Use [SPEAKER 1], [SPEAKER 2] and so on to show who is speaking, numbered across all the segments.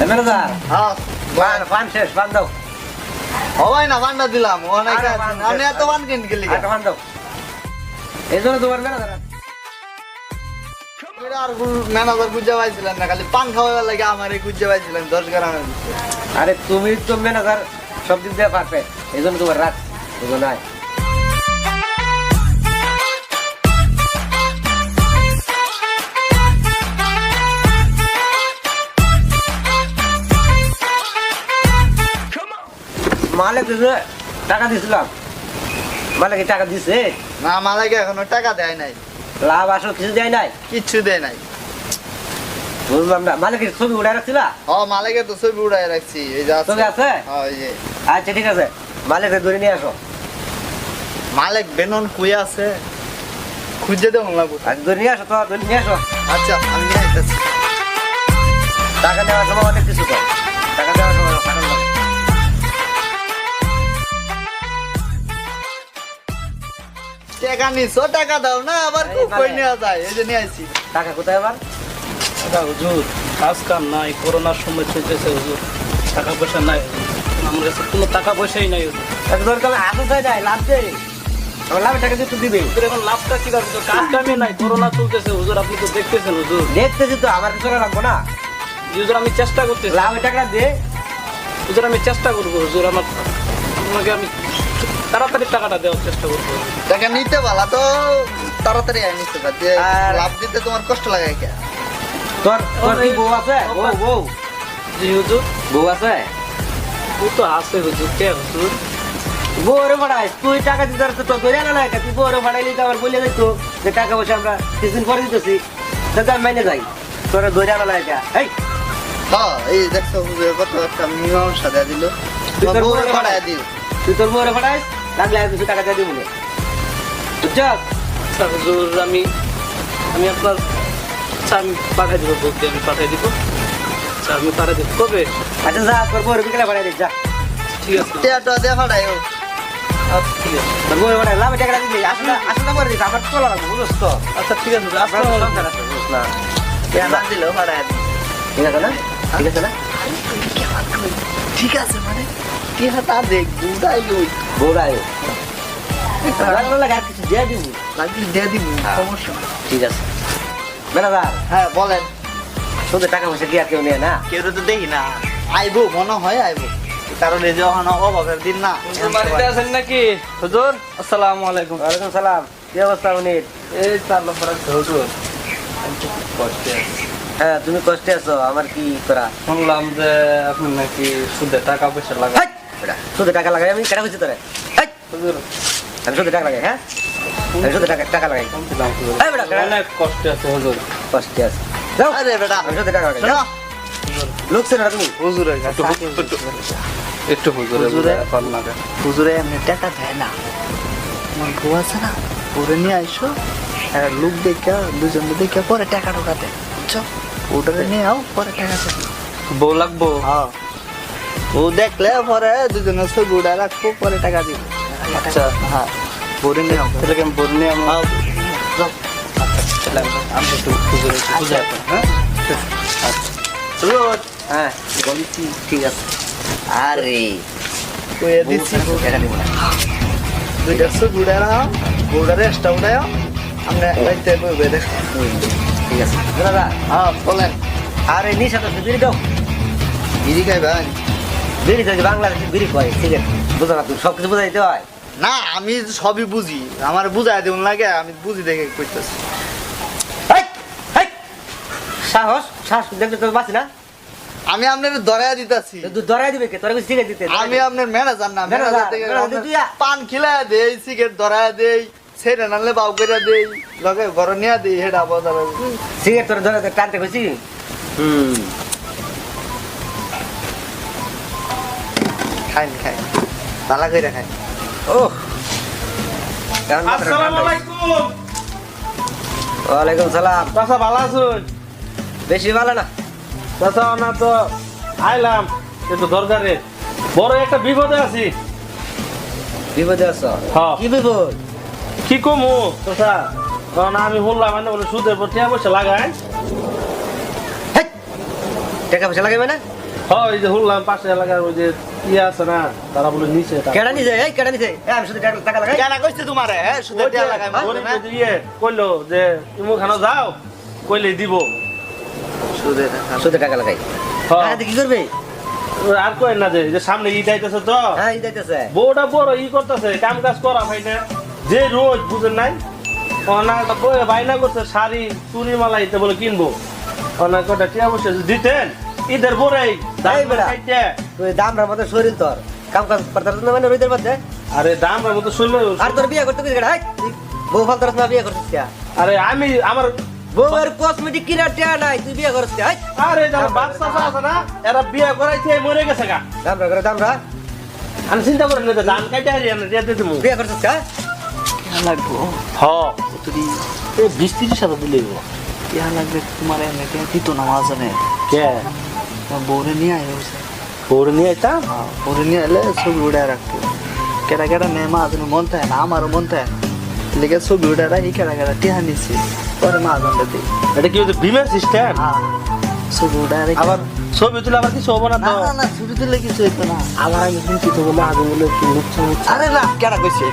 [SPEAKER 1] Manager
[SPEAKER 2] হ্যাঁ।
[SPEAKER 1] পান পান শেষ পান দাও।
[SPEAKER 2] হবাই না বান্ডা দিলাম। অনেক
[SPEAKER 1] শেষ,
[SPEAKER 2] এত বান কিন গেলি
[SPEAKER 1] পান দাও। এই জন্য তোমার ম্যানেজার
[SPEAKER 2] আর ম্যানেজার গুজে পাইছিলেন না খালি পান খাওয়ার লাগে আমার এই গুজে পাইছিলেন দশ গ্রামের
[SPEAKER 1] আরে তুমি তো ম্যানেজার সব দিক দিয়ে পারফেক্ট। এই জন্য তোমার রাখ নাই। মালিক দিছে টাকা দিছিলাম। মালিক টাকা দিছে?
[SPEAKER 2] না আমাকে এখনও টাকা দেয় নাই।
[SPEAKER 1] লাভ আসো কিছু দেয় নাই?
[SPEAKER 2] কিচ্ছু দেয় নাই।
[SPEAKER 1] বুঝলাম না মালিকের ছবি উড়াই রাখছিলা?
[SPEAKER 2] ও মালিকে তো ছবি উড়াই রাখছি এই যে
[SPEAKER 1] ছবি আছে। আচ্ছা ঠিক আছে। মালিকের ধরে নিয়ে আসো।
[SPEAKER 2] মালিক বেনন কুই আছে? খুঁজে দেবো লাগবো।
[SPEAKER 1] আচ্ছা ধরে নিয়ে আসো তো ধরে নিয়ে আসো।
[SPEAKER 2] আচ্ছা আমি নিয়ে আসতেছি।
[SPEAKER 1] টাকা দেওয়ার সময় অনেক কিছু কর টাকা
[SPEAKER 2] নিছো টাকা দাও না আবার কই
[SPEAKER 1] মানে-
[SPEAKER 2] যায় এই যে নিয়ে আসছি
[SPEAKER 1] টাকা কোথায় আবার?
[SPEAKER 3] টাকা হুজুর কাজ কাম নাই করোনার সময় চলতেছে হুজুর। টাকা পয়সা নাই আমার কাছে কোনো টাকা পয়সাই নাই হুজুর।
[SPEAKER 1] এক চাই নাই লাভ দে লাভের টাকা দিয়ে দিবে
[SPEAKER 3] হুজুর এখন লাভটা কি কাজ কাজ কামে নাই করোনা চলতেছে হুজুর আপনি তো দেখতেছেন হুজুর।
[SPEAKER 1] দেখতেছি তো আমার কিছু লাগবো না?
[SPEAKER 3] হুজুর আমি চেষ্টা করতেছি।
[SPEAKER 1] লাভের টাকা দে।
[SPEAKER 3] হুজুর আমি চেষ্টা করব হুজুর আমার আপনাকে আমি তাড়াতাড়ি টাকাটা দেওয়ার চেষ্টা করব।
[SPEAKER 2] টাকা নিতে পালা তো তাড়াতাড়ি আই নিতে
[SPEAKER 1] আর-
[SPEAKER 2] লাভ দিতে তোমার কষ্ট লাগে কে?
[SPEAKER 1] তোর তোর কি বউ আছে? বউ বউ?
[SPEAKER 3] জি হুজুর।
[SPEAKER 1] বউ আছে?
[SPEAKER 3] ও তো আছে হুজুর। কে হুজুর?
[SPEAKER 1] বউরে ভাড়াইস তুই টাকা দিতে পারছিস তো ধরে না না তুই বউরে ভাড়াইলি তো আমার বলে দিত যে টাকা পয়সা আমরা কিছুদিন পরে দিতেছি। তাহলে আমি মাইনে যাই। তোরা ধরে আনা লাগে। এই!
[SPEAKER 2] হ্যাঁ এই দেখছ কত একটা মীমাংসা দেয়া দিল।
[SPEAKER 1] তুই তোর
[SPEAKER 2] বউরে
[SPEAKER 1] বউরে
[SPEAKER 2] দিল
[SPEAKER 1] তুই তোর বউরে ভাড়াইস লাগলে আমি কিছু টাকা দিয়ে দিব না।
[SPEAKER 3] আচ্ছা হুজুর আমি আমি আপনার আমি পাঠাই দিব বলতে আমি পাঠাই দিব। আচ্ছা আমি পাঠাই দিব। কবে?
[SPEAKER 1] আচ্ছা যা তোর বউরে বিকেলে ভাড়াই দিস যা।
[SPEAKER 3] ঠিক আছে।
[SPEAKER 2] টেয়াটা দিয়ে পাঠায় ও।
[SPEAKER 3] আচ্ছা ঠিক আছে।
[SPEAKER 1] বউরে ভাড়াই লাভে টাকা দিবি। আসলে আসলে করে দিস আমার চলা লাগবে বুঝছ তো?
[SPEAKER 3] আচ্ছা ঠিক আছে
[SPEAKER 1] বুঝছ না?
[SPEAKER 2] না দিলেও পাঠায়
[SPEAKER 1] ঠিক আছে না? ঠিক আছে না?
[SPEAKER 2] ঠিক আছে মানে? টেয়া তা দেখ বুড়াই ওই।
[SPEAKER 1] বউরাই লাগলে লাগে আর কিছু দিয়ে দিব?
[SPEAKER 2] লাগলে দিয়ে দিব
[SPEAKER 1] হ্যাঁ।
[SPEAKER 2] সমস্যা।
[SPEAKER 1] ঠিক আছে। ম্যানেজার
[SPEAKER 2] হ্যাঁ বলেন।
[SPEAKER 1] শুধু টাকা পয়সা কি আর কেউ নেয় না?
[SPEAKER 2] কেউ তো দেখি না। আইবো মনে হয় আইবো। কারণ এই যে ওখানে অভাবের দিন না
[SPEAKER 3] বাড়িতে আছেন নাকি? হুজুর আসসালামু আলাইকুম।
[SPEAKER 1] ওয়ালাইকুম সালাম। কি অবস্থা উনির
[SPEAKER 3] এই চার নম্বর হুজুর। কষ্টে।
[SPEAKER 1] হ্যাঁ তুমি কষ্টে আছো আমার কি করা?
[SPEAKER 3] শুনলাম যে আপনি নাকি সুদে টাকা পয়সা লাগান
[SPEAKER 1] শুধু টাকা লাগাই আমি কেটে বুঝছি তোরে? আমি শুধু টাকা লাগাই হ্যাঁ? আমি শুধু টাকা টাকা লাগাই।
[SPEAKER 3] শুনছিলাম হুজুর
[SPEAKER 1] এই বেটা, বেটা।
[SPEAKER 3] অনেক কষ্টে আছে হুজুর।
[SPEAKER 1] কষ্টে আছে। যাও।
[SPEAKER 2] আরে বেটা।
[SPEAKER 1] আমি শুধু টাকা লাগাই লোক তুমি।
[SPEAKER 2] হুজুরের
[SPEAKER 3] একটু হুজুরে। না
[SPEAKER 2] হুজুরে এমনি টাকা দেয় না। আমার বউ আছে না পরে নিয়ে আইসো। আর লোক দেখা দুজন দেখে পরে টাকা টোকা দেয় বুঝছ ওটারে নিয়ে আও পরে টাকা
[SPEAKER 3] বউ লাগবো?
[SPEAKER 2] হ্যাঁ। ও দেখলে পরে দুজনের ছবি উড়া রাখব পরে টাকা দিব।
[SPEAKER 3] আচ্ছা
[SPEAKER 2] হ্যাঁ। আও
[SPEAKER 3] তাহলে কি আমি বল নিয়ে আমার
[SPEAKER 2] আও, যাও।
[SPEAKER 3] তাহলে আমি একটু বুঝাই আপনার, হ্যাঁ? আচ্ছা।
[SPEAKER 1] হ্যাঁ
[SPEAKER 2] বলছি
[SPEAKER 1] ঠিক আছে। আরে
[SPEAKER 2] কইয়া দিচ্ছি
[SPEAKER 1] টাকা দিব না?
[SPEAKER 2] দুইটা ছবি উড়া রাখো বউটারে এক্সট্রা উড়াও আমরা রাইতে দেখ।
[SPEAKER 1] ঠিক আছে। দাদা
[SPEAKER 2] হ্যাঁ বলেন।
[SPEAKER 1] আর নিশা তো বিড়ি দাও
[SPEAKER 2] বিড়ি খাইবেন
[SPEAKER 1] বিড়ি তো বাংলাদেশে বিড়ি কয় সিগারেট বুঝো না তুমি সব কিছু বুঝাইতে হয়।
[SPEAKER 2] না আমি সবই বুঝি। আমার বুঝাই দেউন লাগে আমি বুঝি দেখে!
[SPEAKER 1] হাই! সাহস সাহস দেখলে তো বাঁচি না।
[SPEAKER 2] আমি আপনার ধরাইয়া দিতেছি।
[SPEAKER 1] তুই ধরাই দিবে কে? তোরা কিছু সিগারেট দিতে
[SPEAKER 2] আমি আপনার ম্যানেজার না
[SPEAKER 1] ম্যানেজার,
[SPEAKER 2] থেকে পান খিলাইয়া দেই সিগারেট ধরাইয়া দেই সেটা নালে বাউ করিয়া দেই লগে ঘর নিয়া দেই হেডা বাজার।
[SPEAKER 1] সিগারেট তোর ধরে টানতে খুশি হুম।
[SPEAKER 2] খাইন খাইন। তালা কইরা খাই
[SPEAKER 1] ও কেমন মাথাটা
[SPEAKER 3] আসসালামু
[SPEAKER 1] ঠান্ডা?
[SPEAKER 3] আলাইকুম।
[SPEAKER 1] ওয়ালাইকুম সালাম।
[SPEAKER 3] চাচা ভালো আছেন?
[SPEAKER 1] বেশি ভালো না।
[SPEAKER 3] চাচা না তো আইলাম একটু দরকারে। বড় একটা বিপদে আছি।
[SPEAKER 1] বিপদে আছো?
[SPEAKER 3] হ্যাঁ।
[SPEAKER 1] কি বিপদ?
[SPEAKER 3] কি কমু? চাচা কারণ আমি বললাম মানে বলে সুদের পর টিয়া পয়সা লাগাই।
[SPEAKER 1] টাকা পয়সা লাগাবে না?
[SPEAKER 3] হ্যাঁ এই যে শুনলাম পাশে এলাকার ওই যে ইয়ে আছে না? তারা বলে নিচে
[SPEAKER 1] কেডা নিছে? এই কেডা নিছে? এই আমি শুধু টাকা- টাকা লাগাই।
[SPEAKER 2] কেন কইছে তোমারে? হ্যাঁ শুধু টাকা লাগাই
[SPEAKER 3] ইয়ে কইলো যে তুমি ওখানে যাও কইলে দিব।
[SPEAKER 2] শুধু
[SPEAKER 1] শুধু টাকা লাগাই।
[SPEAKER 3] হ্যাঁ।
[SPEAKER 1] কি করবে?
[SPEAKER 3] আর কই না যে যে সামনে ঈদ আইতেছে তো।
[SPEAKER 1] হ্যাঁ এই যাইতেছে
[SPEAKER 3] বউটা বড় ই করতেছে কাম কাজ করা ভাই না। যে রোজ বুঝেন নাই? অনাটা বই বাইনা করছে শাড়ি চুরি মালা ইতে বলে কিনবো। অনেক কটা টিয়া বসে দিতেন। ঈদের
[SPEAKER 1] এই
[SPEAKER 3] খাইতে।
[SPEAKER 1] তুই দামরার মতো শরীর তোর। কাম কাজ করতে না মানে রোদের মধ্যে?
[SPEAKER 3] আরে দাম মতো শুনলো
[SPEAKER 1] আর তোর বিয়ে করতে গেছে বউ ফালতারস না বিয়ে করছিস
[SPEAKER 3] আরে আমি আমার
[SPEAKER 1] বউয়ের কসমেটিক কিনার টিয়া নাই তুই বিয়ে করছিস
[SPEAKER 3] আরে যারা বাচ্চা আছে না এরা বিয়ে করাইছে মরে গেছে গা।
[SPEAKER 1] দামরা করে দামরা।
[SPEAKER 3] আমি চিন্তা করেন না দাম কাইতে হারিয়ে আমি দিয়ে দিতে
[SPEAKER 1] বিয়ে করছিস কে
[SPEAKER 2] কেন লাগবো?
[SPEAKER 3] হ।
[SPEAKER 2] তুই
[SPEAKER 3] এই বিশ তিরিশ হাজার হব।
[SPEAKER 2] কেন লাগবে? তোমার এমনি দিত না মাঝনে
[SPEAKER 3] কে?
[SPEAKER 2] বউরে নিয়ে আয় হয়েছে। ছবি উড়ে রাখব কেটা কেটা নেই মাঝনে মন থাকে না আমারও মন থাকে না লেগে ছবি উড়ে রাখি কেটা কেটা টিহা নিচ্ছি পরে মাঝনটা দিই
[SPEAKER 3] এটা কি বিমের সিস্টেম
[SPEAKER 2] হ্যাঁ ছবি উড়ে রাখি
[SPEAKER 3] আবার ছবি তুলে আবার কিছু হব না
[SPEAKER 2] না
[SPEAKER 3] তো
[SPEAKER 2] না না ছবি তুললে কিছু হইতো না
[SPEAKER 3] আবার আমি শুনছি তো বলে আগে বলে একটু লুচ্ছা
[SPEAKER 2] আরে না কেটা কইছে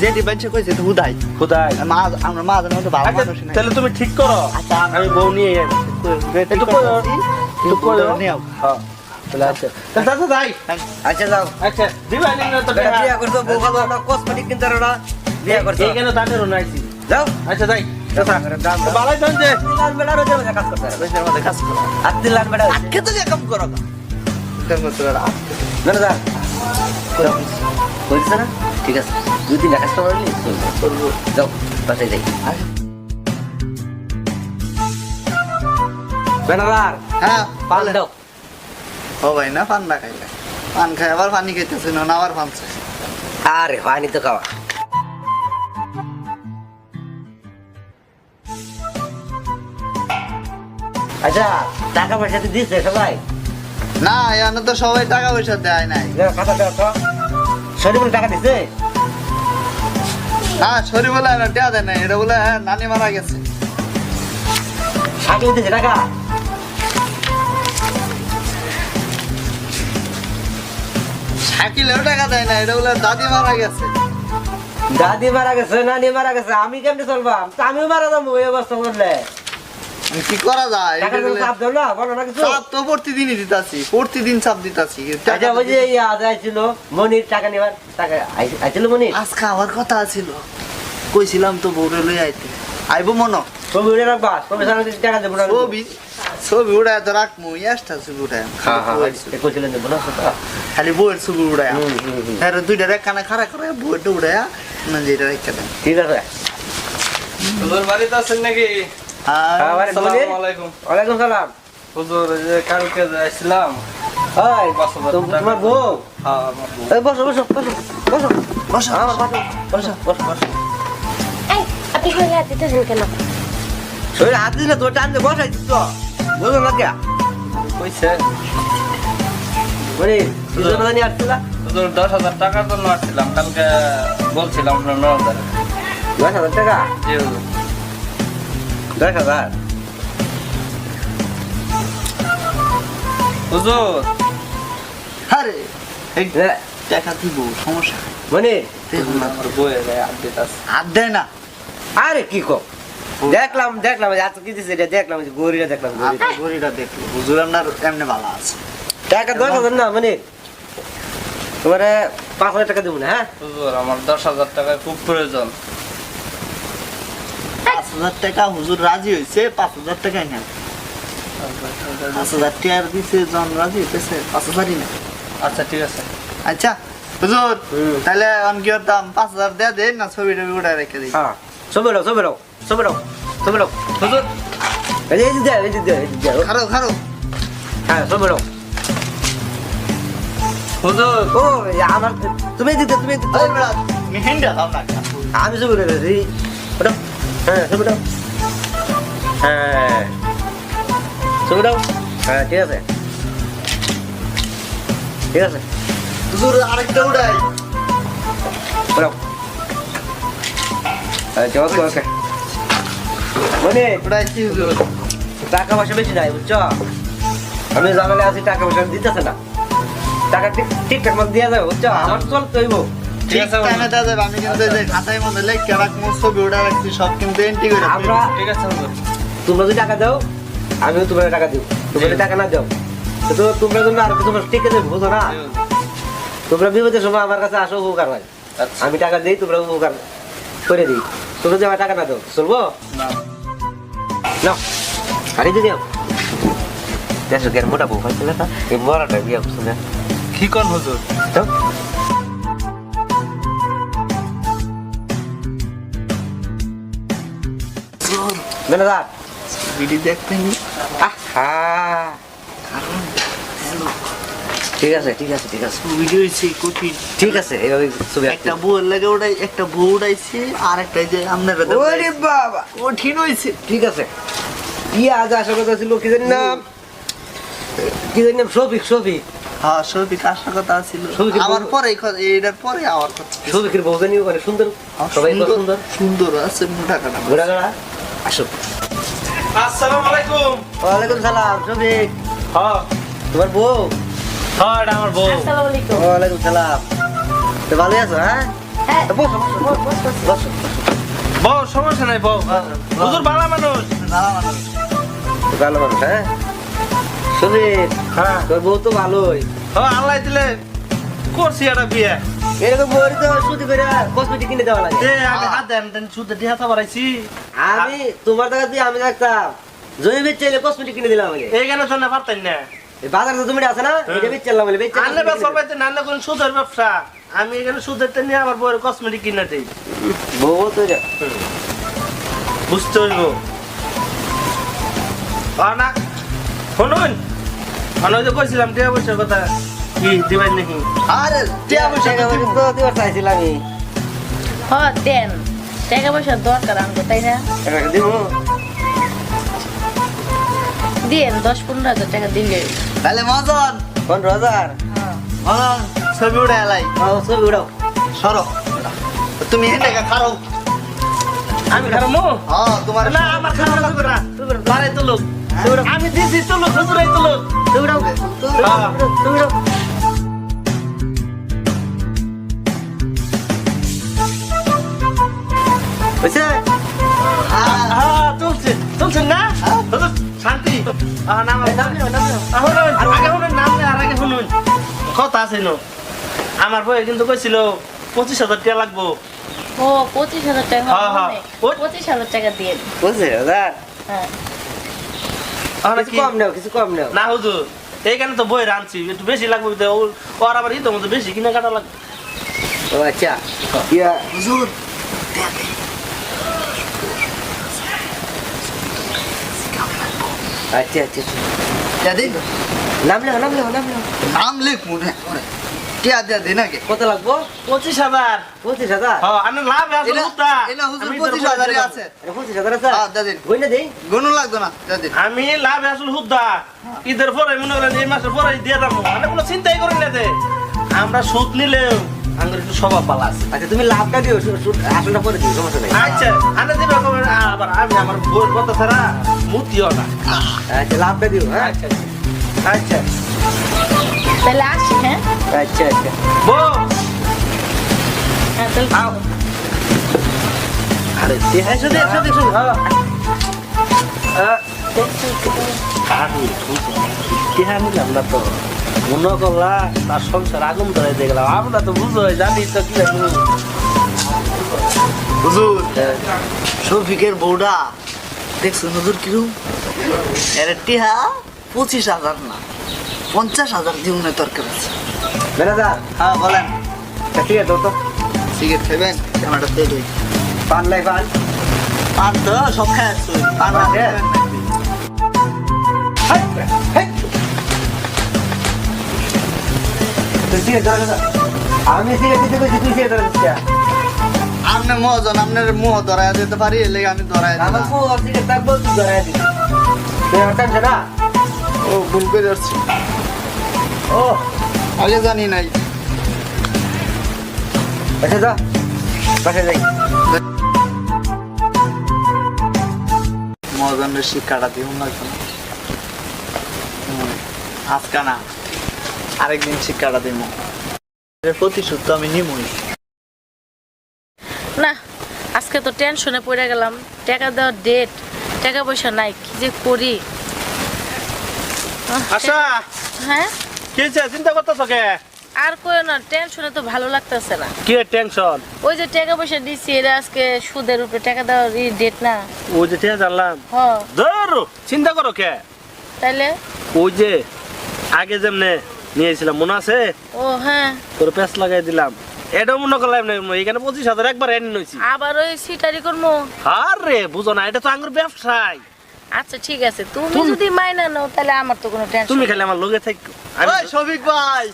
[SPEAKER 2] যেটি বেঞ্চে কইছে তো উদাই
[SPEAKER 3] কোথায়
[SPEAKER 2] মা আমরা মা জানো তো ভালো
[SPEAKER 3] আচ্ছা,
[SPEAKER 2] মানুষ নাই
[SPEAKER 3] তাহলে তুমি ঠিক করো
[SPEAKER 2] আচ্ছা,
[SPEAKER 3] আমি বউ নিয়ে। একটু কই একটু কই
[SPEAKER 2] নিয়ে আও।
[SPEAKER 3] হ্যাঁ আচ্ছা তাহলে আচ্ছা যাই।
[SPEAKER 1] আচ্ছা যাও।
[SPEAKER 3] আচ্ছা দিবা নি তো।
[SPEAKER 1] বিয়ে করছ বউ ভালো না কসমেটিক কিনতে না। বিয়ে করছ
[SPEAKER 3] এইখানে তাদের নাইছি
[SPEAKER 1] যাও।
[SPEAKER 3] আচ্ছা যাই। বালাই দেন যে।
[SPEAKER 1] কাজ করতে হবে।
[SPEAKER 2] কাজ আজকে তো কাম করো। কাম করতে পারো
[SPEAKER 1] না। না যা। না? ঠিক আছে। দুই নিয়ে চলবে যাও। বাসায় যাই। বেনারার
[SPEAKER 2] হ্যাঁ
[SPEAKER 1] পান দাও।
[SPEAKER 2] ও না পান না খাইলে। পান খাই আবার পানি খাইতেছে না আবার পান
[SPEAKER 1] আরে পানি তো খাওয়া। আচ্ছা টাকা পয়সা তো দিচ্ছে সবাই?
[SPEAKER 2] না এখানে তো সবাই টাকা পয়সা দেয় নাই।
[SPEAKER 1] খাতা দাও তো টাকা দিচ্ছে
[SPEAKER 2] না শরীর বলে দেয়া দেয় নাই এটা বলে হ্যাঁ, নানি মারা গেছে।
[SPEAKER 1] সাইকেল দিচ্ছে টাকা?
[SPEAKER 2] সাইকেলেও টাকা দেয় না এটা বলে দাদি মারা গেছে।
[SPEAKER 1] দাদি মারা গেছে নানি মারা গেছে আমি কেমনে চলবাম তা আমিও মারা যাব এই অবস্থা করলে।
[SPEAKER 2] কি করা যায়?
[SPEAKER 1] টাকা
[SPEAKER 2] এটা বলে-
[SPEAKER 1] চাপ দাও বলো না কিছু।
[SPEAKER 2] চাপ তো প্রতিদিনই দিতাছি প্রতিদিন চাপ দিতাছি।
[SPEAKER 1] আচ্ছা ওই যে আজ আইছিল মনির টাকা নেবার টাকা আই- আইছিল মনির?
[SPEAKER 2] আজকে আমার কথা ছিল কইছিলাম তো বউরে লই আইতে। আইবো মনো?
[SPEAKER 1] ছবি রাখবা ছবি টাকা দেবো না।
[SPEAKER 2] ছবি? ছবি উড়ায় তো রাখমু ইয়াসটা ছবি উড়ায়।
[SPEAKER 1] হ্যাঁ হ্যাঁ।
[SPEAKER 2] খালি বউয়ের ছবি উড়ায়।
[SPEAKER 1] হুম।
[SPEAKER 2] হ্যাঁ দুইটা রেখানা খাড়া করে বউয়েরটা উড়ায়। না যেটা রেখে দেন।
[SPEAKER 1] ঠিক আছে।
[SPEAKER 3] হুজুর বাড়িতে আছেন নাকি?
[SPEAKER 2] আর
[SPEAKER 1] হ্যাঁ,
[SPEAKER 3] আসসালামু আলাইকুম।
[SPEAKER 1] ওয়ালাইকুম সালাম।
[SPEAKER 3] হুজুর যে কালকে যাইছিলাম
[SPEAKER 1] ওই
[SPEAKER 3] পাঁচ হাজার
[SPEAKER 1] তো-
[SPEAKER 3] টাকা।
[SPEAKER 1] তোমার বউ?
[SPEAKER 3] হ্যাঁ
[SPEAKER 1] এই বসো বসো বসো বসো।
[SPEAKER 2] বসো
[SPEAKER 1] আমার পাশে বসো বসো বসো।
[SPEAKER 4] এই আপনি হয়ে হাত দিতেছেন কেন?
[SPEAKER 1] শরীরে হাত দিলে তোর টান দিয়ে বসাই দিস তো বুঝলো না কে
[SPEAKER 3] কইছে
[SPEAKER 1] কি জন্য জানি আসছিলা?
[SPEAKER 3] হুজুর দশ হাজার টাকার জন্য আসছিলাম কালকে বলছিলাম আপনার নয় হাজার।
[SPEAKER 1] দশ হাজার টাকা?
[SPEAKER 3] জি
[SPEAKER 1] দশ হাজার?
[SPEAKER 3] হুজুর।
[SPEAKER 2] আরে টাকা দিব সমস্যা। দেখুন না।
[SPEAKER 3] আছে।
[SPEAKER 1] আরে কি কো দেখলাম দেখলাম এত কি দিছে এটা দেখলাম যে গরিটা দেখলাম গরিটা।
[SPEAKER 2] আপনার ঘড়িটা দেখল হুজুর আপনার এমনি ভালো আছে।
[SPEAKER 1] টাকা দশ হাজার না মনির তোমারে পাঁচ হাজার টাকা দেবো না হ্যাঁ?
[SPEAKER 3] হুজুর আমার দশ হাজার টাকায় খুব প্রয়োজন।
[SPEAKER 2] পাঁচ হাজার টাকা হুজুর রাজি হয়েছে পাঁচ হাজার টাকাই নেন। পাঁচ হাজার টাকার দিছে জন রাজি হইতেছে পাঁচ হাজারই না
[SPEAKER 3] আচ্ছা ঠিক আছে।
[SPEAKER 2] আচ্ছা হুজুর তাহলে অন কি দাম পাঁচ হাজার দেয়া দেন না ছবি টবি উঠে রেখে দিই?
[SPEAKER 1] হ্যাঁ ছবি দাও ছবি দাও। ছবি দাও ছবি দাও
[SPEAKER 3] হুজুর
[SPEAKER 1] এই যে দেও, এই যে দেও, এই যে দেও।
[SPEAKER 2] খারো খারো
[SPEAKER 1] হ্যাঁ ছবি দাও
[SPEAKER 3] হুজুর
[SPEAKER 1] ও আমার তুমি দিতে তুমি দিতে।
[SPEAKER 2] ওই বেড়া মিহিনটা দাম না
[SPEAKER 1] আমি ছবি দাও এই ওটা হ্যাঁ ছবি দাও হ্যাঁ ছবি দাও হ্যাঁ ঠিক আছে ঠিক আছে
[SPEAKER 2] হুজুর আরেকটা উড়াই
[SPEAKER 1] দাও আচ্ছা ওকে ওকে মানে
[SPEAKER 2] হুজুর
[SPEAKER 1] টাকা পয়সা বেশি নাই বুঝছ? আমি জানালে আছি টাকা পয়সা দিতেছে না। টাকা ঠিক ঠিকঠাক মতো দেওয়া যাবে বুঝছ? আমার তো চলতে হইব।
[SPEAKER 2] আমি কিন্তু খাতায় মধ্যে লেখকে রাখব ছবি ওটা রাখছি সব কিন্তু এন্ট্রি করে
[SPEAKER 1] আমরা
[SPEAKER 3] ঠিক আছে
[SPEAKER 1] তোমরা যদি টাকা দাও আমিও তোমরা টাকা দিব। তোমরা টাকা না দাও তো তো তোমরা জন্য আর তোমরা ঠিক আছে বুঝো না? তোমরা বিপদের সময় আমার কাছে আসো উপকার হয়।
[SPEAKER 3] আচ্ছা।
[SPEAKER 1] আমি টাকা দিই তোমরা উপকার করে দিই। তোমরা যে আমার টাকা না দাও চলবো?
[SPEAKER 2] না।
[SPEAKER 1] না আরে দিদি দেশো কেন মোটা বউ পাইছিল না এই বড়টা বিয়ে করছ না
[SPEAKER 2] কি কোন হুজুর
[SPEAKER 1] তো ম্যানেজার
[SPEAKER 2] ভিডিও দেখবেন
[SPEAKER 1] আহা ঠিক আছে ঠিক আছে ঠিক আছে
[SPEAKER 2] ভিডিও হইছে কঠিন
[SPEAKER 1] ঠিক আছে এইভাবে ছবি
[SPEAKER 2] একটা বউর লাগে ওটাই একটা বউ উড়াইছে আর একটা যে আপনারা
[SPEAKER 1] বাবা
[SPEAKER 2] কঠিন হইছে
[SPEAKER 1] ঠিক আছে ইয়ে আজ আসার কথা ছিল কি জানি নাম কি জানি নাম শফিক শফিক।
[SPEAKER 2] হ্যাঁ সৌভিক আসার কথা ছিল আমার পরে পরে আমার
[SPEAKER 1] শফিকের বউ জানি ওখানে সুন্দর।
[SPEAKER 2] হ্যাঁ,
[SPEAKER 1] সবাই
[SPEAKER 2] সুন্দর
[SPEAKER 1] সুন্দর।
[SPEAKER 2] সুন্দর আছে মোটা কাটা।
[SPEAKER 1] ঘোরা ঘোরা আসো।
[SPEAKER 3] আসসালামু আলাইকুম।
[SPEAKER 1] ওয়ালাইকুম সালাম শফিক।
[SPEAKER 3] হ্যাঁ।
[SPEAKER 1] তোমার বউ?
[SPEAKER 3] হ্যাঁ এটা আমার বউ।
[SPEAKER 4] আসসালামু আলাইকুম।
[SPEAKER 1] ওয়ালাইকুম সালাম। তো ভালো আছো হ্যাঁ?
[SPEAKER 4] হ্যাঁ।
[SPEAKER 1] বসো বসো,
[SPEAKER 4] বস, বস, বস।
[SPEAKER 3] বউ সমস্যা নাই বউ। হুজুর ভালো মানুষ।
[SPEAKER 2] ভালো মানুষ।
[SPEAKER 1] ভালো মানুষ হ্যাঁ? শফিক
[SPEAKER 3] হ্যাঁ।
[SPEAKER 1] তোর বউ তো ভালোই।
[SPEAKER 3] হ্যাঁ আল্লাহ দিলে করছি একটা বিয়ে।
[SPEAKER 1] এরকম বউরি তো শুধু করে কসমেটিক কিনে দেওয়া লাগে।
[SPEAKER 3] আমি হাত দেন দেন শুদ্ধ দিয়ে হাতা বাড়াইছি।
[SPEAKER 1] আমি তোমার টাকা দিয়ে আমি দেখতাম জমি বেচে কসমেটিক কিনে দিলাম আগে।
[SPEAKER 3] এইখানে তো না পারতেন না।
[SPEAKER 1] এই বাজারে তো জমিটা আছে না
[SPEAKER 3] হ্যাঁ।
[SPEAKER 1] এটা বেচে বলে বেচে
[SPEAKER 3] আনলে ব্যবসা পাইতে না আনলে কোন সুদের ব্যবসা। আমি এখানে সুদের তে নিয়ে আমার বউয়ের কসমেটিক কিনে দিই।
[SPEAKER 1] বউ তো
[SPEAKER 3] বুঝতে হইব। না শুনুন। আমি ওই যে কইছিলাম টিয়া পয়সার কথা। কি? দিবেন নাকি?
[SPEAKER 2] আরে টিয়া পয়সা
[SPEAKER 1] টাকা পয়সা তো দিবার চাইছিলাম আমি।
[SPEAKER 4] হ দেন। টাকা পয়সার দরকার আমাকে তাই না?
[SPEAKER 1] দিব।
[SPEAKER 4] দিন দশ পনেরো হাজার টাকা দিলে।
[SPEAKER 2] তাহলে মজন
[SPEAKER 1] পনেরো হাজার।
[SPEAKER 2] মজন ছবি উড়ে এলাই
[SPEAKER 1] ছবি উড়াও।
[SPEAKER 2] সরো। তুমি এই টাকা খারো।
[SPEAKER 3] আমি খারাপ মো?
[SPEAKER 2] হ্যাঁ তোমার
[SPEAKER 3] না আমার খারাপ লাগবে না। বারে তো লোক আমি দিছি
[SPEAKER 1] ছবি উড়াও
[SPEAKER 3] হ্যাঁ।
[SPEAKER 1] বুঝছে
[SPEAKER 2] হ্যাঁ,
[SPEAKER 3] হ্যাঁ চলছে চলছে না? হুজুর, শান্তি। নাম নাম শুনুন, আগে শুনুন নাম আর আগে শুনুন কথা আছে নো। আমার বই কিন্তু কইছিল পঁচিশ হাজার টাকা লাগবো।
[SPEAKER 4] ও পঁচিশ হাজার টাকা
[SPEAKER 3] হ্যাঁ, হ্যাঁ।
[SPEAKER 4] পঁচিশ হাজার টাকা দিয়ে।
[SPEAKER 1] বুঝছে হাজার?
[SPEAKER 4] হ্যাঁ।
[SPEAKER 1] কিছু
[SPEAKER 3] কি
[SPEAKER 1] কম নেও কিছু কম নেও।
[SPEAKER 3] না হুজুর এইখানে তো বই রাঁধছি একটু বেশি লাগবে ওর আবার ইতো মতো বেশি কিনে কাটা লাগবে।
[SPEAKER 1] ও আচ্ছা। ইয়া
[SPEAKER 2] হুজুর
[SPEAKER 1] আচ্ছা আচ্ছা আচ্ছা।
[SPEAKER 2] দিন।
[SPEAKER 1] নাম লেখো নাম লেখো নাম লেখো।
[SPEAKER 2] নাম লিখ মনে টিয়া দিয়া দিন আগে
[SPEAKER 1] কত লাগবো?
[SPEAKER 3] পঁচিশ হাজার।
[SPEAKER 1] পঁচিশ হাজার?
[SPEAKER 3] হ্যাঁ আমি লাভ আছে
[SPEAKER 2] এটা- হুজুর পঁচিশ
[SPEAKER 3] তোর
[SPEAKER 2] আছে।
[SPEAKER 1] পঁচিশ হাজার আছে?
[SPEAKER 2] হ্যাঁ।
[SPEAKER 1] বই দেই?
[SPEAKER 2] লাগতো না
[SPEAKER 3] আমি লাভ আসল হুদ্দা ঈদের পরে মনে করেন এই মাসের পরে দিয়ে দাম মানে কোনো চিন্তাই করি না আমরা সুদ নিলেও আমার একটু স্বভাব ভালো আছে।
[SPEAKER 1] আচ্ছা তুমি লাভটা দিও আসলটা করে দিও সমস্যা নেই।
[SPEAKER 3] আচ্ছা আনে দিবে আবার আমি আমার বইয়ের কথা ছাড়া মুতিও না।
[SPEAKER 1] আচ্ছা লাভটা দিও হ্যাঁ।
[SPEAKER 3] আচ্ছা আচ্ছা।
[SPEAKER 4] তাহলে আসি হ্যাঁ
[SPEAKER 1] আচ্ছা আচ্ছা।
[SPEAKER 3] বউ!
[SPEAKER 4] হ্যাঁ তাহলে
[SPEAKER 3] আও। আরে দেহা
[SPEAKER 1] একশো দিও একশো দিও হ্যাঁ হ্যাঁ
[SPEAKER 3] আমি দেহা নিলাম না তো? মনে করলা তার সংসার আগুন ধরে দেখলাম আমরা তো বুঝো জানি তো কি।
[SPEAKER 2] হুজুর
[SPEAKER 1] হ্যাঁ।
[SPEAKER 2] শফিকের দেখছ হুজুর কিরম? এর টিহা পঁচিশ হাজার না। পঞ্চাশ হাজার জীবনে দরকার আছে।
[SPEAKER 1] ম্যানেজার
[SPEAKER 2] হ্যাঁ বলেন।
[SPEAKER 1] ঠিক আছে তো।
[SPEAKER 2] সিগারেট খাবেন ক্যামেরাটা দিয়ে দিই।
[SPEAKER 1] পান লাই পান?
[SPEAKER 2] পান তো সব খাই আসছো পান না
[SPEAKER 1] হ্যাঁ। আমি?
[SPEAKER 2] আপনি মহাজন আপনার মুহ দিতে পারি এর লেগে আমি
[SPEAKER 1] আমার ধরাই না
[SPEAKER 2] ও ভুল করে
[SPEAKER 1] ও
[SPEAKER 2] আগে জানি নাই।
[SPEAKER 1] আচ্ছা যা বাসায় যাই।
[SPEAKER 2] মহাজনের শিক্ষাটা দিও না। আজকা না আরেকদিন শিক্ষাটা দিব এর প্রতিশোধ তো আমি নিমই।
[SPEAKER 4] না আজকে তো টেনশনে পড়ে গেলাম। টাকা দেওয়ার ডেট টাকা পয়সা নাই কি যে করি?
[SPEAKER 3] আশা!
[SPEAKER 4] হ্যাঁ?
[SPEAKER 3] চিন্তা করতেছ কে?
[SPEAKER 4] আর কই না টেনশনে তো ভালো লাগতেছে না।
[SPEAKER 3] কি টেনশন
[SPEAKER 4] ওই যে টাকা পয়সা দিছি এরা আজকে সুদের উপরে টাকা দেওয়ার ডেট না।
[SPEAKER 3] ওই যে জানলাম ধর চিন্তা করো কে?
[SPEAKER 4] তাইলে?
[SPEAKER 3] ওই যে আগে যেমনে নিয়েছিলাম মনে আছে?
[SPEAKER 4] ও হ্যাঁ।
[SPEAKER 3] তোর প্যাস লাগাই দিলাম। এটাও মনে করলাম না এখানে পঁচিশ হাজার একবার এনে নইছি
[SPEAKER 4] আবার ওই সিটারি করব
[SPEAKER 3] আর বুঝো না এটা তো আঙ্গুর ব্যবসায়।
[SPEAKER 4] আচ্ছা ঠিক আছে। তুমি যদি মাইনা নাও তাহলে আমার তো কোনো টেনশন
[SPEAKER 3] তুমি খালি আমার লগে থাক।
[SPEAKER 2] ওই শফিক ভাই।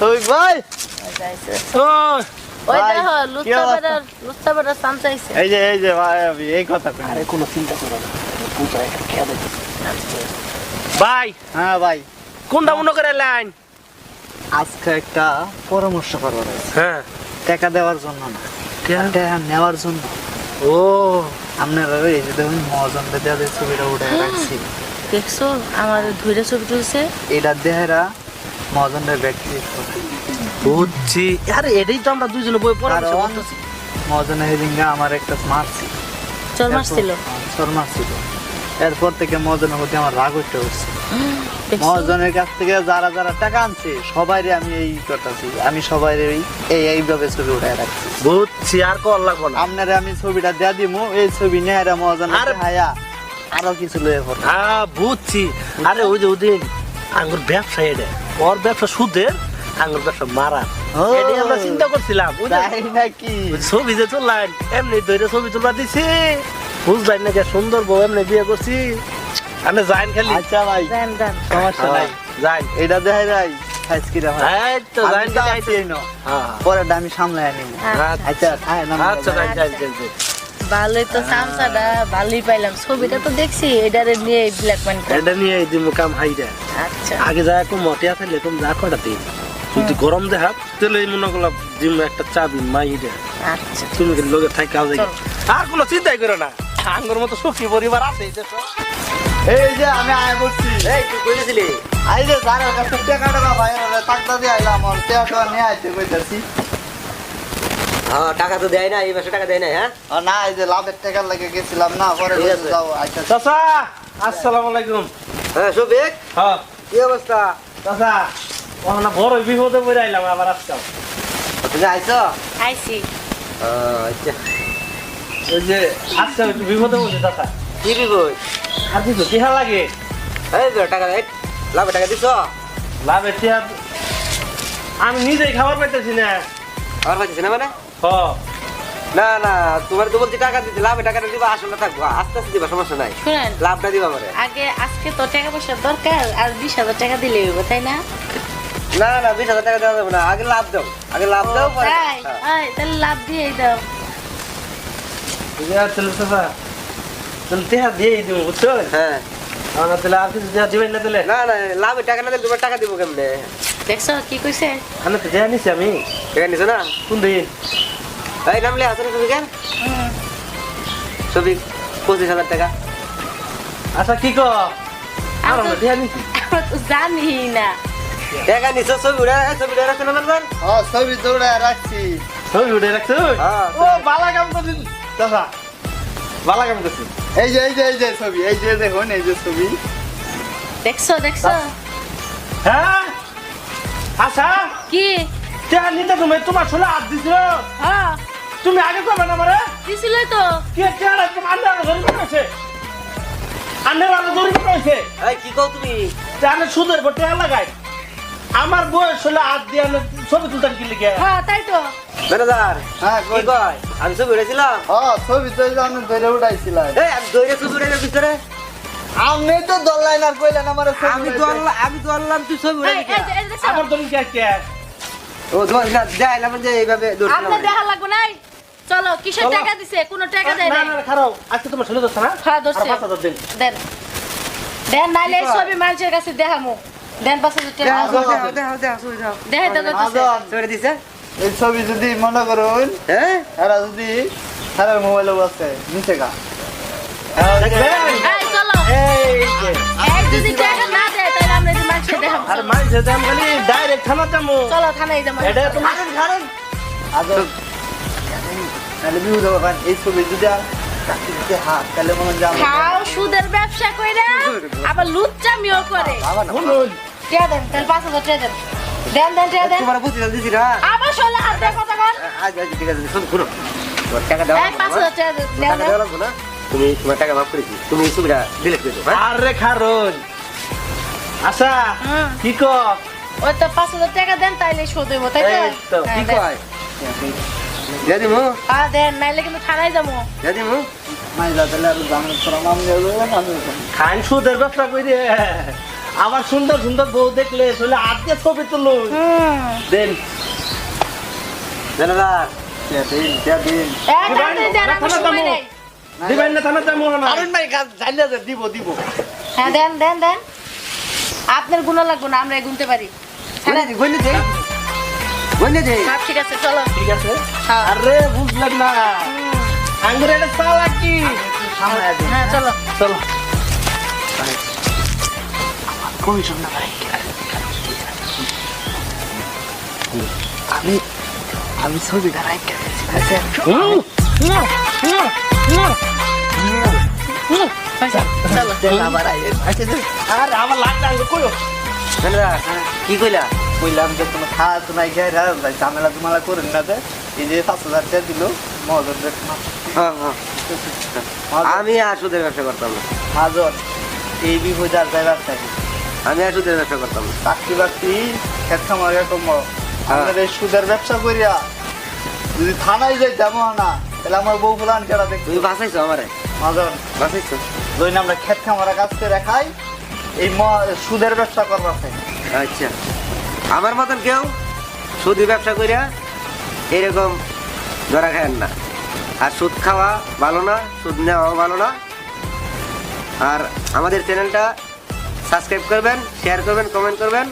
[SPEAKER 2] শফিক ভাই।
[SPEAKER 4] ওই দেখো লুচ্চা
[SPEAKER 2] অবস্থা?
[SPEAKER 4] বেড়ার লুচ্চা বেড়ার
[SPEAKER 2] এই যে এই যে ভাই আমি এই কথা কই।
[SPEAKER 3] আরে কোনো চিন্তা করো না। পূজা এটা খেয়ে দেবে ভাই।
[SPEAKER 2] হ্যাঁ ভাই।
[SPEAKER 3] কোনটা মনে করে লাইন?
[SPEAKER 2] আজকে একটা পরামর্শ করবার আছে।
[SPEAKER 3] হ্যাঁ।
[SPEAKER 2] টাকা দেওয়ার জন্য না। টাকা নেওয়ার জন্য।
[SPEAKER 3] ও
[SPEAKER 2] আপনারা এই যে দেখুন মহাজনটা দেওয়া যে ছবিটা উঠে রাখছি।
[SPEAKER 4] দেখছ? আমার ধৈর্য ছবি তুলছে।
[SPEAKER 2] এটা দেহেরা মহাজনের ব্যক্তিত্ব
[SPEAKER 3] বুঝছি। আরে এটাই তো আমরা দুইজনে বই করতেছি
[SPEAKER 2] মহাজনের হেদিনকে আমার একটা মারছি
[SPEAKER 4] চল মারছিল
[SPEAKER 2] চর মারছিল এরপর থেকে মহাজনের প্রতি আমার রাগ উঠতে উঠছে।
[SPEAKER 4] দেখছ?
[SPEAKER 2] মহাজনের কাছ থেকে যারা যারা টাকা আনছে সবাই আমি এই করতেছি। আমি সবাই এই এইভাবে ছবি উঠে রাখছি।
[SPEAKER 3] বুঝছি আর কল লাগবো না।
[SPEAKER 2] আপনারে আমি ছবিটা দেয়া দিমু এই ছবি নেহারা মহাজন
[SPEAKER 3] আরে-
[SPEAKER 2] হায়া আরও কিছু লয়ে পড়ো।
[SPEAKER 3] হ্যাঁ বুঝছি আরে ওই যে ওদিন আঙ্গুর ব্যবসা এটা ওর ব্যবসা সুদের আঙ্গুর ব্যবসা মারা এটাই আমরা চিন্তা করছিলাম যে
[SPEAKER 2] নাকি?
[SPEAKER 3] ছবি যে তুললেন এমনি ধরে ছবি তুলবা দিছি। বুঝলেন না যে সুন্দর বউ এমনি বিয়ে করছি। আমি যাইন খালি।
[SPEAKER 2] আচ্ছা ভাই। সমস্যা নাই।
[SPEAKER 3] যাইন।
[SPEAKER 2] এটা দেখাই রাই সাইজ কি রাখা
[SPEAKER 3] এই তো যাইন খালি। আইতে হ্যাঁ।
[SPEAKER 2] পরে আমি সামলাই আনিমু আচ্ছা। হ্যাঁ
[SPEAKER 3] আচ্ছা যাইন যাইন যাইন যাইন।
[SPEAKER 4] ভালোই তো চামচাটা ভালোই পাইলাম। ছবিটা তো দেখছি এটারে নিয়ে ব্ল্যাক ম্যান
[SPEAKER 3] এটা নিয়ে এই দিমু কাম হাইরা
[SPEAKER 4] আচ্ছা।
[SPEAKER 3] আগে যা একটু মতে আসলে তুমি যা কটা দিন। যদি গরম দেখাত তাহলে এই মনে করলাম দিম একটা চাবি মাইরা
[SPEAKER 4] আচ্ছা।
[SPEAKER 3] তুমি কি লোকে থাকি আর কোনো চিন্তাই করো না। আঙ্গুর মতো সুখী পরিবার আছে এই দেশে।
[SPEAKER 2] এই যে আমি আয় বলছি
[SPEAKER 1] এই তুই কইলেছিলি
[SPEAKER 2] আই যে যার কাছে টাকা টাকা ভাই টাকা দিয়ে আইলাম আর টাকা নিয়ে আইতে কইতাছি।
[SPEAKER 1] হ্যাঁ টাকা তো দেয় না এই মাসে টাকা দেয় না হ্যাঁ?
[SPEAKER 2] না এই যে লাভের টাকা লাগে গেছিলাম না পরে। যাও আচ্ছা
[SPEAKER 3] চাচা আসসালামু আলাইকুম।
[SPEAKER 1] হ্যাঁ সুবেক
[SPEAKER 3] হ্যাঁ।
[SPEAKER 1] কি অবস্থা?
[SPEAKER 3] চাচা ওখানে বড় বিপদে পড়ে আইলাম আবার আজকাল
[SPEAKER 1] তুমি আইছো?
[SPEAKER 4] আইসি
[SPEAKER 1] আচ্ছা।
[SPEAKER 3] ওই যে আজকাল একটু বিপদে পড়ছে চাচা।
[SPEAKER 1] কি বিবই
[SPEAKER 3] আর কিছু টিহা লাগে?
[SPEAKER 1] এই তো টাকা দেয় লাভে টাকা দিছো?
[SPEAKER 3] লাভে টিহা আমি নিজেই খাবার পাইতেছি না।
[SPEAKER 1] আর পাচ্ছিস না মানে?
[SPEAKER 3] হ।
[SPEAKER 1] না না তোমার তো বলছি টাকা দিতে লাভে টাকাটা দিবা আসলে থাকব। আস্তে আস্তে দিবা সমস্যা নাই।
[SPEAKER 4] শুনেন।
[SPEAKER 1] লাভটা দিবা মানে
[SPEAKER 4] আগে আজকে তো টাকা পয়সা দরকার আর বিশ হাজার টাকা দিলে হইব তাই না?
[SPEAKER 1] না না বিশ হাজার টাকা দেওয়া যাবে না আগে লাভ দাও আগে লাভ দাও হ্যাঁ।
[SPEAKER 4] তাহলে লাভ দিয়েই দাও।
[SPEAKER 3] তাহলে চাচা দিয়েই দিব বুঝছ?
[SPEAKER 1] হ্যাঁ।
[SPEAKER 3] আমার তাহলে আর কিছু টিহা দিবেন না তাহলে?
[SPEAKER 1] না না লাভে টাকা না দিলে তোমার টাকা দিব কেমনে?
[SPEAKER 4] দেখছ কি কইছে?
[SPEAKER 3] আমি তো দেয়া নিছি আমি।
[SPEAKER 1] টাকা নিছো না?
[SPEAKER 3] কোন দিন?
[SPEAKER 1] এই নামলে আছে না ছবি কেন ছবি পঁচিশ হাজার টাকা।
[SPEAKER 3] আচ্ছা কি
[SPEAKER 4] আমি
[SPEAKER 3] আমার
[SPEAKER 4] তো-
[SPEAKER 3] দেয়া নিছি।
[SPEAKER 4] জানি না।
[SPEAKER 1] টাকা নিছো ছবি উড়ে ছবি উড়ে রাখছো না
[SPEAKER 2] ছবি দৌড়ে রাখছি।
[SPEAKER 3] ছবি উঠে রাখছো?
[SPEAKER 1] হ্যাঁ।
[SPEAKER 3] ও বালা কাম করছিস চাচা বালা কাম করছিস
[SPEAKER 2] এই যে এই যে এই যে ছবি এই যে দেখুন এই যে ছবি।
[SPEAKER 4] দেখছ দেখছ?
[SPEAKER 3] হ্যাঁ? আচ্ছা
[SPEAKER 4] কি?
[SPEAKER 3] টিহা নিতে তুমি তোমার ছোলা হাত দিছিল।
[SPEAKER 4] হ্যাঁ।
[SPEAKER 3] তুমি আগে কবে না মারে
[SPEAKER 4] দিছিলই তো।
[SPEAKER 3] কে টিহা তুমি আন্ডার ধরি করেছে আন্ডার আলো ধরি করেছে
[SPEAKER 1] এই কি কও তুমি?
[SPEAKER 3] তাহলে সুদের টিহা লাগাই আমার বয়স হলে হাত দিয়ে আমি ছবি তুলতাম কি লিখে?
[SPEAKER 4] হ্যাঁ তাই তো।
[SPEAKER 1] ম্যানেজার
[SPEAKER 2] হ্যাঁ
[SPEAKER 1] কি কয়? আমি ছবি উড়েছিলাম
[SPEAKER 2] ও ছবি তো আমি ধরে উঠাইছিলাম।
[SPEAKER 1] এই আমি দৌড়ে ছবি উড়ে ভিতরে।
[SPEAKER 2] আপনি তো দল্লাইন আর কইলেন আমার
[SPEAKER 1] আমি তো আনলাম আমি তো আনলাম তুই ছবি
[SPEAKER 4] দেখছ?
[SPEAKER 3] আমার ধরি কে কে?
[SPEAKER 1] ও ধর না দেখাইলাম যে এইভাবে দৌড়ছিলাম
[SPEAKER 4] আপনার দেখা লাগবে নাই? চলো কিসের টাকা দিছে? কোনো টাকা দেয়
[SPEAKER 3] না না খারাপ আজকে তোমার ছেলে দোস্ত না?
[SPEAKER 4] হ্যাঁ
[SPEAKER 3] হাজার দিন।
[SPEAKER 4] দেন। দেন নাইলে? ছবি মানুষের কাছে দেখামু। দেন
[SPEAKER 1] দেখাও, দেখাও, ছবি দেখাও।
[SPEAKER 4] দেখে তো কইতেছে।
[SPEAKER 2] আজন।
[SPEAKER 1] ছবি দিছে?
[SPEAKER 2] এই ছবি যদি মনে করুন
[SPEAKER 1] হ্যাঁ?
[SPEAKER 2] এরা যদি সারা মোবাইলে আছে নিচে গা।
[SPEAKER 4] এই
[SPEAKER 2] ছবি
[SPEAKER 4] খাও সুদের ব্যবসা কইরা আবার লুচ্চামিও করে।
[SPEAKER 2] বাবা না,
[SPEAKER 3] শুনুন
[SPEAKER 4] টিয়া দেন তাহলে পাঁচ হাজার টিয়া দেন দেন দেন টিয়া দেন
[SPEAKER 1] তোমার বুঝতে দিছি না
[SPEAKER 4] আবার শোলে হাত দিয়ে কথা কন
[SPEAKER 1] আজ আজ ঠিক আছে শোন শুনো তোমার টাকা
[SPEAKER 4] এই পাঁচ হাজার টিয়া দেন
[SPEAKER 1] টাকা লাগবে না তুমি তোমার টাকা মাফ করেছি তুমি ছবিটা ডিলিট করে দাও হ্যাঁ
[SPEAKER 3] আরে খারুন আশা কি কর
[SPEAKER 4] ওই তো পাঁচ হাজার টাকা দেন তাইলে শোধ হইব তাই তো হ্যাঁ,
[SPEAKER 1] কি। কয় দিয়ে দিমু
[SPEAKER 4] হ্যাঁ দেন নাইলে কিন্তু থানায় যাব
[SPEAKER 1] দিয়ে দিমু
[SPEAKER 2] মাইজা তাহলে আর জামিন হয়ে না,
[SPEAKER 3] খান সুদের ব্যবসা করে আবার সুন্দর সুন্দর বউ দেখলে চলে আজকে ছবি দেন। দিবেন না থানা যাব না
[SPEAKER 2] ভাই দিব দিব।
[SPEAKER 4] হ্যাঁ দেন দেন দেন। আপনার গুণ লাগবে না আমরা গুনতে পারি।
[SPEAKER 1] দে
[SPEAKER 4] হ্যাঁ ঠিক আছে চলো।
[SPEAKER 3] ঠিক আছে?
[SPEAKER 4] হ্যাঁ।
[SPEAKER 3] আরে না।
[SPEAKER 4] হ্যাঁ চলো।
[SPEAKER 3] চলো।
[SPEAKER 2] কমিশন না ভাই আমি আমি ছবিটা রাখতে
[SPEAKER 1] কি কইলা
[SPEAKER 2] কইলাম যে কোনো খাওয়া তো নাই খাই ঝামেলা জুমালা করেন না। এই যে পাঁচ হাজার টাকা দিল মহাজন
[SPEAKER 1] আমি আর সুদের ব্যবসা করতাম
[SPEAKER 2] মহাজন এই বিপদ আর যাই ব্যবসা
[SPEAKER 1] আমি আর সুদের ব্যবসা করতাম।
[SPEAKER 2] চাকরি বাকরি খেত খামার কম আমাদের এই সুদের ব্যবসা করিয়া যদি থানায় যাইতাম না। তাহলে আমার বউ ফুলান কেটা দেখতো?
[SPEAKER 1] তুমি বাঁচাইছো আমারে?
[SPEAKER 2] মহাজন
[SPEAKER 1] বাঁচাইছো?
[SPEAKER 2] যদি আমরা খেত খামারা কাজ করে খাই এই সুদের ব্যবসা করবার
[SPEAKER 1] আচ্ছা। আমার মতন কেউ সুদের ব্যবসা করিয়া এরকম ধরা খায়েন না। আর সুদ খাওয়া ভালো না সুদ নেওয়াও ভালো না। আর আমাদের চ্যানেলটা সাবস্ক্রাইব করবেন শেয়ার করবেন কমেন্ট করবেন।